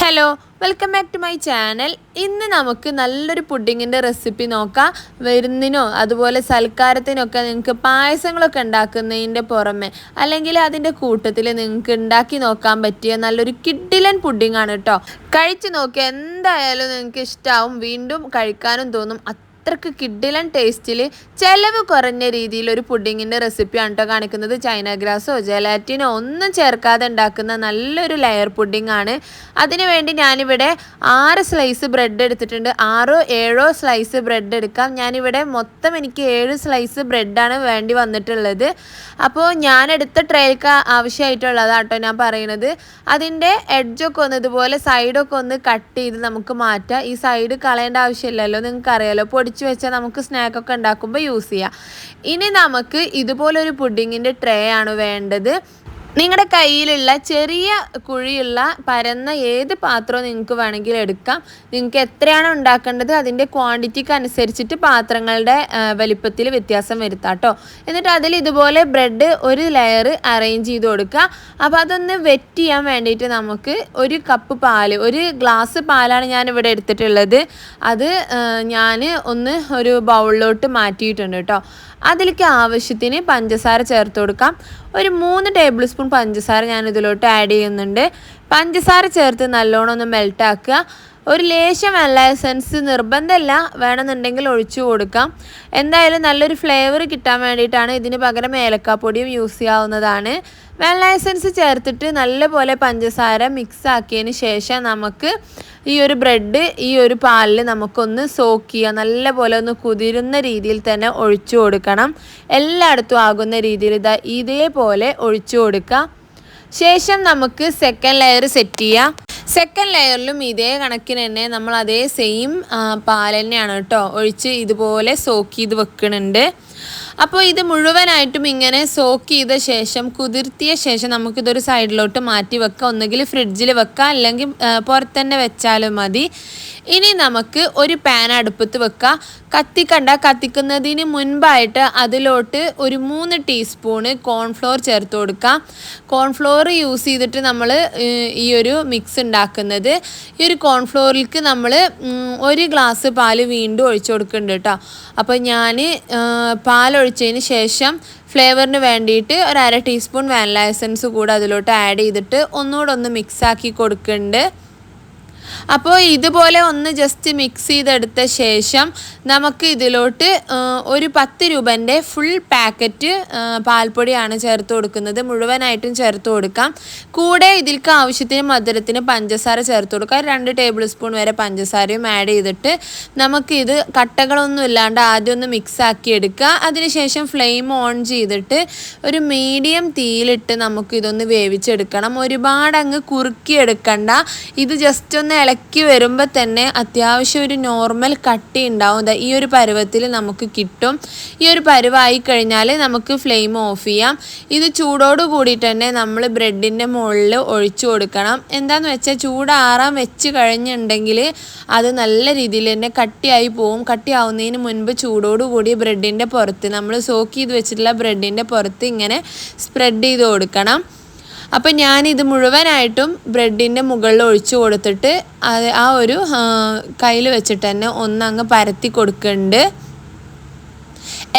Hello welcome back to my channel ഇന്ന് നമുക്ക് നല്ലൊരു പുഡിങ്ങിന്റെ റെസിപ്പി നോക്കാം. വരുന്നിനോ അതുപോലെ സൽക്കാരത്തിനൊക്കെ നിങ്ങൾക്ക് പായസങ്ങളൊക്കെ ഉണ്ടാക്കുന്നതിന്റെ പുറമെ അല്ലെങ്കിൽ അതിന്റെ കൂട്ടത്തിൽ നിങ്ങൾക്ക് ഉണ്ടാക്കി നോക്കാൻ പറ്റിയ നല്ലൊരു കിഡിലൻ പുഡിങ്ങാണ് കേട്ടോ. കഴിച്ചു നോക്കിയാൽ എന്തായാലും നിങ്ങൾക്ക് ഇഷ്ടമാവും വീണ്ടും കഴിക്കാനും തോന്നും. അത്രയ്ക്ക് കിഡിലൻ ടേസ്റ്റിൽ ചിലവ് കുറഞ്ഞ രീതിയിൽ ഒരു പുഡിങ്ങിന്റെ റെസിപ്പിയാണ് കേട്ടോ കാണിക്കുന്നത്. ചൈന ഗ്രാസോ ജലാറ്റിനോ ഒന്നും ചേർക്കാതെ ഉണ്ടാക്കുന്ന നല്ലൊരു ലെയർ പുഡിംഗ് ആണ്. അതിനുവേണ്ടി ഞാനിവിടെ ആറ് സ്ലൈസ് ബ്രെഡ് എടുത്തിട്ടുണ്ട്. ആറോ ഏഴോ സ്ലൈസ് ബ്രെഡ് എടുക്കാം. ഞാനിവിടെ മൊത്തം എനിക്ക് ഏഴ് സ്ലൈസ് ബ്രെഡാണ് വേണ്ടി വന്നിട്ടുള്ളത്. അപ്പോൾ ഞാനെടുത്ത ട്രേക്ക് ആവശ്യമായിട്ടുള്ളതാണ് കേട്ടോ ഞാൻ പറയുന്നത് അതിന്റെ എഡ്ജൊക്കെ ഒന്ന് ഇതുപോലെ സൈഡൊക്കെ ഒന്ന് കട്ട് ചെയ്ത് നമുക്ക് മാറ്റാം. ഈ സൈഡ് കളയേണ്ട ആവശ്യമില്ലല്ലോ നിങ്ങൾക്ക് അറിയാലോ പൊടിച്ച് വെച്ചാൽ നമുക്ക് സ്നാക്കൊക്കെ ഉണ്ടാക്കുമ്പോൾ യൂസ് ചെയ്യാം. ഇനി നമുക്ക് ഇതുപോലൊരു പുഡിങ്ങിന്റെ ട്രേ ആണ് വേണ്ടത്. നിങ്ങളുടെ കയ്യിലുള്ള ചെറിയ കുഴിയുള്ള പരന്ന ഏത് പാത്രവും നിങ്ങൾക്ക് വേണമെങ്കിൽ എടുക്കാം. നിങ്ങൾക്ക് എത്രയാണോ ഉണ്ടാക്കേണ്ടത് അതിന്റെ ക്വാണ്ടിറ്റിക്ക് അനുസരിച്ചിട്ട് പാത്രങ്ങളുടെ വലിപ്പത്തിൽ വ്യത്യാസം വരുത്താം കേട്ടോ എന്നിട്ട് അതിൽ ഇതുപോലെ ബ്രെഡ് ഒരു ലെയർ അറേഞ്ച് ചെയ്ത് കൊടുക്കുക. അപ്പോൾ അതൊന്ന് വെറ്റ് ചെയ്യാൻ വേണ്ടിയിട്ട് നമുക്ക് ഒരു കപ്പ് പാൽ ഒരു ഗ്ലാസ് പാലാണ് ഞാൻ ഇവിടെ എടുത്തിട്ടുള്ളത്. അത് ഞാൻ ഒന്ന് ഒരു ബൗളിലോട്ട് മാറ്റിയിട്ടുണ്ട് കേട്ടോ അതിലേക്ക് ആവശ്യത്തിന് പഞ്ചസാര ചേർത്ത് കൊടുക്കാം. ഒരു മൂന്ന് ടേബിൾ സ്പൂൺ പഞ്ചസാര ഞാൻ ഇതിലോട്ട് ആഡ് ചെയ്യുന്നുണ്ട്. പഞ്ചസാര ചേർത്ത് നല്ലോണം ഒന്ന് മെൽട്ടാക്കുക ഒരു ലേശം വെള്ള എസൻസ് നിർബന്ധമല്ല. വേണമെന്നുണ്ടെങ്കിൽ ഒഴിച്ചു കൊടുക്കാം. എന്തായാലും നല്ലൊരു ഫ്ലേവർ കിട്ടാൻ വേണ്ടിയിട്ടാണ് ഇതിന് പകരം ഏലക്കാപ്പൊടിയും യൂസ് ചെയ്യാവുന്നതാണ്. വെള്ള എസൻസ് ചേർത്തിട്ട് നല്ലപോലെ പഞ്ചസാര മിക്സ് ആക്കിയതിന് ശേഷം നമുക്ക് ഈ ഒരു ബ്രെഡ് ഈ ഒരു പാലിൽ നമുക്കൊന്ന് സോക്ക് ചെയ്യുക നല്ലപോലെ ഒന്ന് കുതിരുന്ന രീതിയിൽ തന്നെ ഒഴിച്ചു കൊടുക്കണം. എല്ലായിടത്തും ആകുന്ന രീതിയിൽ ഇതാ ഇതേപോലെ ഒഴിച്ചു കൊടുക്കുക ശേഷം നമുക്ക് സെക്കൻഡ് ലെയർ സെറ്റ് ചെയ്യാം. സെക്കൻഡ് ലെയറിലും ഇതേ കണക്കിന് തന്നെ നമ്മൾ അതേ സെയിം പാൽ തന്നെയാണ് കേട്ടോ ഒഴിച്ച് ഇതുപോലെ സോക്ക് ചെയ്ത് വെക്കുന്നുണ്ട് അപ്പോൾ ഇത് മുഴുവനായിട്ടും ഇങ്ങനെ സോക്ക് ചെയ്ത ശേഷം കുതിർത്തിയ ശേഷം നമുക്കിതൊരു സൈഡിലോട്ട് മാറ്റി വെക്കാം. ഒന്നുകിൽ ഫ്രിഡ്ജിൽ വെക്കാം. അല്ലെങ്കിൽ പുറത്തന്നെ വെച്ചാലും മതി. ഇനി നമുക്ക് ഒരു പാൻ അടുപ്പത്ത് വെക്കാം. കത്തിക്കണ്ട കത്തിക്കുന്നതിന് മുൻപായിട്ട് അതിലോട്ട് ഒരു മൂന്ന് ടീസ്പൂണ് കോൺഫ്ലോർ ചേർത്ത് കൊടുക്കാം. കോൺഫ്ലോർ യൂസ് ചെയ്തിട്ട് നമ്മൾ ഈ ഒരു മിക്സ് ഉണ്ടാക്കുന്നത്. ഈ ഒരു കോൺഫ്ലോറിലേക്ക് നമ്മൾ ഒരു ഗ്ലാസ് പാൽ വീണ്ടും ഒഴിച്ചു കൊടുക്കുന്നുണ്ട് കേട്ടോ. അപ്പോൾ ഞാൻ പാലൊഴിച്ചതിന് ശേഷം ഫ്ലേവറിന് വേണ്ടിയിട്ട് ഒരു അര ടീസ്പൂൺ വാനില എസൻസ് കൂടെ അതിലോട്ട് ആഡ് ചെയ്തിട്ട് ഒന്നുകൂടെ ഒന്ന് മിക്സാക്കി കൊടുക്കുന്നുണ്ട്. അപ്പോൾ ഇതുപോലെ ഒന്ന് ജസ്റ്റ് മിക്സ് ചെയ്തെടുത്ത ശേഷം നമുക്ക് ഇതിലോട്ട് ഒരു പത്ത് രൂപന്റെ ഫുൾ പാക്കറ്റ് പാൽപ്പൊടിയാണ് ചേർത്ത് കൊടുക്കുന്നത്. മുഴുവനായിട്ടും ചേർത്ത് കൊടുക്കാം. കൂടെ ഇതിൽക്ക് ആവശ്യത്തിന് മധുരത്തിന് പഞ്ചസാര ചേർത്ത് കൊടുക്കാം. രണ്ട് ടേബിൾ സ്പൂൺ വരെ പഞ്ചസാരയും ആഡ് ചെയ്തിട്ട് നമുക്കിത് കട്ടകളൊന്നും ഇല്ലാണ്ട് ആദ്യം ഒന്ന് മിക്സ് ആക്കി എടുക്കുക. അതിനുശേഷം ഫ്ലെയിം ഓൺ ചെയ്തിട്ട് ഒരു മീഡിയം തീയിലിട്ട് നമുക്കിതൊന്ന് വേവിച്ചെടുക്കണം. ഒരുപാട് അങ്ങ് കുറുക്കിയെടുക്കണ്ട. ഇത് ജസ്റ്റ് ഒന്ന് ഇളക്കി വരുമ്പോൾ തന്നെ അത്യാവശ്യം ഒരു നോർമൽ കട്ടി ഉണ്ടാവും. ഈ ഒരു പരുവത്തിൽ നമുക്ക് കിട്ടും. ഈ ഒരു പരുവായി കഴിഞ്ഞാൽ നമുക്ക് ഫ്ലെയിം ഓഫ് ചെയ്യാം. ഇത് ചൂടോട് കൂടിയിട്ട് തന്നെ നമ്മൾ ബ്രെഡിന്റെ മുകളിൽ ഒഴിച്ചു കൊടുക്കണം. എന്താണെന്ന് വെച്ചാൽ ചൂടാറാൻ വെച്ച് കഴിഞ്ഞിട്ടുണ്ടെങ്കിൽ അത് നല്ല രീതിയിൽ തന്നെ കട്ടിയായി പോവും. കട്ടിയാവുന്നതിന് മുൻപ് ചൂടോട് കൂടി ബ്രെഡിന്റെ പുറത്ത് നമ്മൾ സോക്ക് ചെയ്ത് വെച്ചിട്ടുള്ള ബ്രെഡിന്റെ പുറത്ത് ഇങ്ങനെ സ്പ്രെഡ് ചെയ്ത് കൊടുക്കണം. അപ്പം ഞാനിത് മുഴുവനായിട്ടും ബ്രെഡിന്റെ മുകളിൽ ഒഴിച്ചു കൊടുത്തിട്ട് അത് ആ ഒരു കയ്യിൽ വെച്ചിട്ട് തന്നെ ഒന്നങ്ങ് പരത്തി കൊടുക്കുന്നുണ്ട്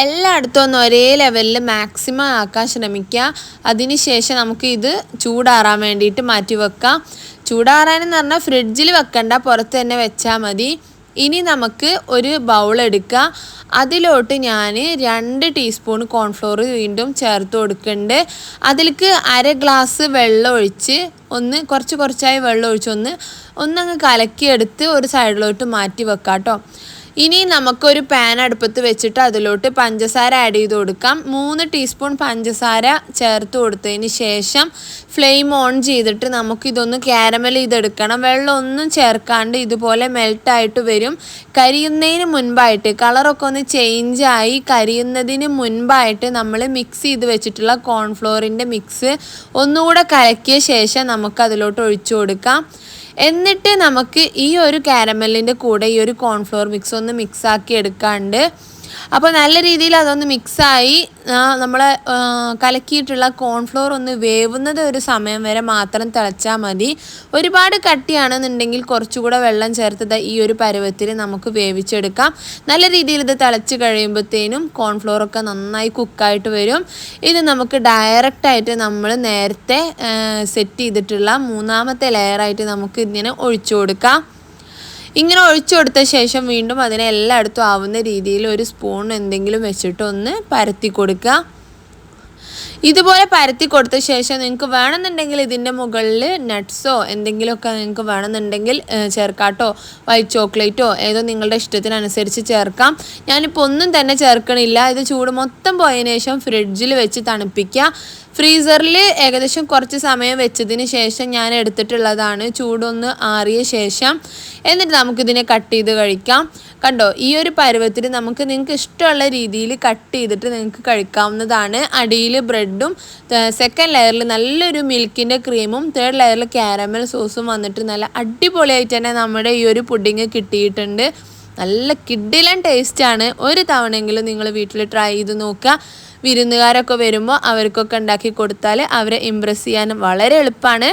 എല്ലായിടത്തും ഒന്ന് ഒരേ ലെവലിൽ മാക്സിമം ആക്കാൻ ശ്രമിക്കുക. അതിന് ശേഷം നമുക്ക് ഇത് ചൂടാറാൻ വേണ്ടിയിട്ട് മാറ്റി വെക്കാം. ചൂടാറാനെന്ന് പറഞ്ഞാൽ ഫ്രിഡ്ജിൽ വെക്കണ്ട പുറത്ത് തന്നെ വെച്ചാൽ മതി. ഇനി നമുക്ക് ഒരു ബൗൾ എടുക്കുക അതിലോട്ട് ഞാൻ രണ്ട് ടീസ്പൂൺ കോൺഫ്ലോർ വീണ്ടും ചേർത്ത് കൊടുക്കുന്നുണ്ട്. അതിലേക്ക് അര ഗ്ലാസ് വെള്ളം ഒഴിച്ച് ഒന്ന് കുറച്ച് കുറച്ചായി വെള്ളം ഒഴിച്ച് ഒന്ന് ഒന്നങ്ങ് കലക്കിയെടുത്ത് ഒരു സൈഡിലോട്ട് മാറ്റി വെക്കാം കേട്ടോ ഇനി നമുക്കൊരു പാൻ അടുപ്പത്ത് വെച്ചിട്ട് അതിലോട്ട് പഞ്ചസാര ആഡ് ചെയ്ത് കൊടുക്കാം. മൂന്ന് ടീസ്പൂൺ പഞ്ചസാര ചേർത്ത് കൊടുത്തതിന് ശേഷം ഫ്ലെയിം ഓൺ ചെയ്തിട്ട് നമുക്കിതൊന്ന് ക്യാരമൽ ചെയ്തെടുക്കണം. വെള്ളമൊന്നും ചേർക്കാണ്ട് ഇതുപോലെ മെൽട്ടായിട്ട് വരും. കരിയുന്നതിന് മുൻപായിട്ട് കളറൊക്കെ ഒന്ന് ചേഞ്ച് ആയി കരിയുന്നതിന് മുൻപായിട്ട് നമ്മൾ മിക്സ് ചെയ്ത് വെച്ചിട്ടുള്ള കോൺഫ്ലോറിന്റെ മിക്സ് ഒന്നുകൂടെ കലക്കിയ ശേഷം നമുക്ക് അതിലോട്ട് ഒഴിച്ചു കൊടുക്കാം. എന്നിട്ട് നമുക്ക് ഈ ഒരു കാരമലിന്റെ കൂടെ ഈ ഒരു കോൺഫ്ലോർ മിക്സ് ഒന്ന് മിക്സ് ആക്കി എടുക്കാണ്ട് അപ്പോൾ നല്ല രീതിയിൽ അതൊന്ന് മിക്സായി നമ്മൾ കലക്കിയിട്ടുള്ള കോൺഫ്ലോർ ഒന്ന് വേവുന്നത് ഒരു സമയം വരെ മാത്രം തിളച്ചാൽ മതി. ഒരുപാട് കട്ടിയാണെന്നുണ്ടെങ്കിൽ കുറച്ചുകൂടെ വെള്ളം ചേർത്തത് ഈ ഒരു പരുവത്തിൽ നമുക്ക് വേവിച്ചെടുക്കാം. നല്ല രീതിയിൽ ഇത് തിളച്ച് കഴിയുമ്പോഴത്തേനും കോൺഫ്ലോറൊക്കെ നന്നായി കുക്കായിട്ട് വരും. ഇത് നമുക്ക് ഡയറക്റ്റായിട്ട് നമ്മൾ നേരത്തെ സെറ്റ് ചെയ്തിട്ടുള്ള മൂന്നാമത്തെ ലെയറായിട്ട് നമുക്ക് ഇതിനെ ഒഴിച്ചു കൊടുക്കാം. ഇങ്ങനെ ഒഴിച്ചു കൊടുത്ത ശേഷം വീണ്ടും അതിനെ എല്ലായിടത്തും ആവുന്ന രീതിയിൽ ഒരു സ്പൂൺ എന്തെങ്കിലും വെച്ചിട്ട് ഒന്ന് പരത്തി കൊടുക്കുക. ഇതുപോലെ പരത്തി കൊടുത്ത ശേഷം നിങ്ങൾക്ക് വേണമെന്നുണ്ടെങ്കിൽ ഇതിന്റെ മുകളിൽ നട്ട്സോ എന്തെങ്കിലുമൊക്കെ നിങ്ങൾക്ക് വേണമെന്നുണ്ടെങ്കിൽ ചേർക്കാട്ടോ? വൈറ്റ് ചോക്ലേറ്റോ ഏതോ നിങ്ങളുടെ ഇഷ്ടത്തിനനുസരിച്ച് ചേർക്കാം. ഞാനിപ്പോൾ ഒന്നും തന്നെ ചേർക്കണില്ല. ഇത് ചൂട് മൊത്തം പോയതിനു ശേഷം ഫ്രിഡ്ജിൽ വെച്ച് തണുപ്പിക്കുക. ഫ്രീസറിൽ ഏകദേശം കുറച്ച് സമയം വെച്ചതിന് ശേഷം ഞാൻ എടുത്തിട്ടുള്ളതാണ്. ചൂടൊന്ന് ആറിയ ശേഷം എന്നിട്ട് നമുക്കിതിനെ കട്ട് ചെയ്ത് കഴിക്കാം. കണ്ടോ ഈ ഒരു പരുവത്തിൽ നമുക്ക് നിങ്ങൾക്ക് ഇഷ്ടമുള്ള രീതിയിൽ കട്ട് ചെയ്തിട്ട് നിങ്ങൾക്ക് കഴിക്കാവുന്നതാണ്. അടിയിൽ ബ്രെഡും സെക്കൻഡ് ലെയറിൽ നല്ലൊരു മിൽക്കിന്റെ ക്രീമും തേർഡ് ലെയറിൽ ക്യാരമൽ സോസും വന്നിട്ട് നല്ല അടിപൊളിയായിട്ട് തന്നെ നമ്മുടെ ഈ ഒരു പുഡിങ് കിട്ടിയിട്ടുണ്ട്. നല്ല കിഡിലൻ ടേസ്റ്റാണ് ഒരു തവണയെങ്കിലും നിങ്ങൾ വീട്ടിൽ ട്രൈ ചെയ്ത് നോക്കുക. വിരുന്നുകാരൊക്കെ വരുമ്പോൾ അവർക്കൊക്കെ ഉണ്ടാക്കി കൊടുത്താൽ അവരെ ഇമ്പ്രസ് ചെയ്യാനും വളരെ എളുപ്പമാണ്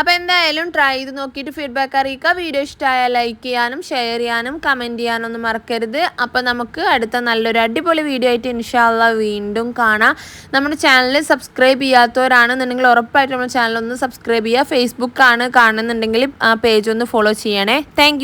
അപ്പോൾ എന്തായാലും ട്രൈ ചെയ്ത് നോക്കിയിട്ട് ഫീഡ്ബാക്ക് അറിയിക്കുക. വീഡിയോ ഇഷ്ടമായാൽ ലൈക്ക് ചെയ്യാനും ഷെയർ ചെയ്യാനും കമന്റ് ചെയ്യാനും ഒന്നും മറക്കരുത്. അപ്പോൾ നമുക്ക് അടുത്ത നല്ലൊരു അടിപൊളി വീഡിയോ ആയിട്ട് ഇൻഷാല്ല വീണ്ടും കാണാം. നമ്മുടെ ചാനൽ സബ്സ്ക്രൈബ് ചെയ്യാത്തവരാണെന്നുണ്ടെങ്കിൽ ഉറപ്പായിട്ട് നമ്മുടെ ചാനൽ ഒന്ന് സബ്സ്ക്രൈബ് ചെയ്യുക. ഫേസ്ബുക്കാണ് കാണുന്നുണ്ടെങ്കിൽ ആ പേജ് ഒന്ന് ഫോളോ ചെയ്യണേ. താങ്ക്